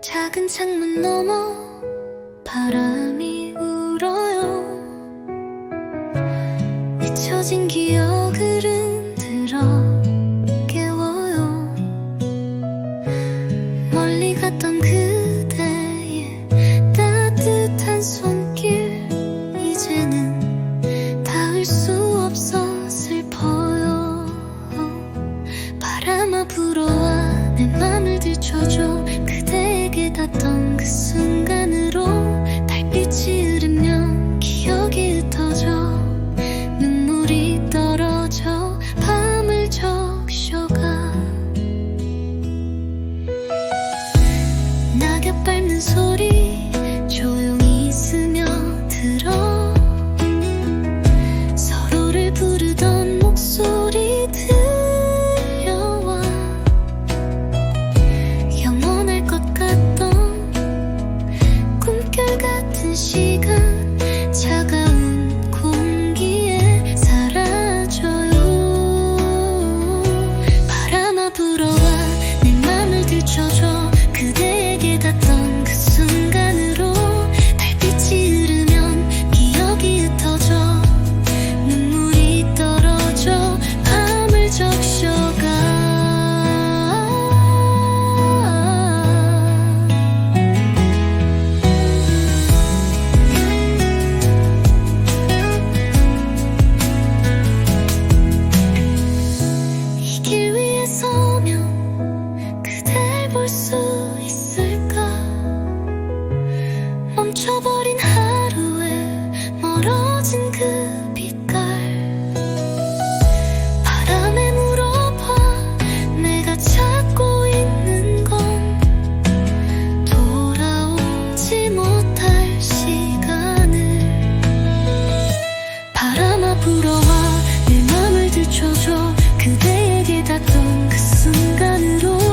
작은 창문 너머 바람이 울어요. 잊혀진 기억을 흔들어 깨워요. 멀리 갔던 그대의 따뜻한 손길 이제는 닿을 수 없어 슬퍼요. 바람아 불어와 내 맘을 들춰줘. 그 순간으로 달빛이 흐르면 기억이 흩어져. 눈물이 떨어져 밤을 적셔가. 낙엽 밟는 소리 닿던 그 순간으로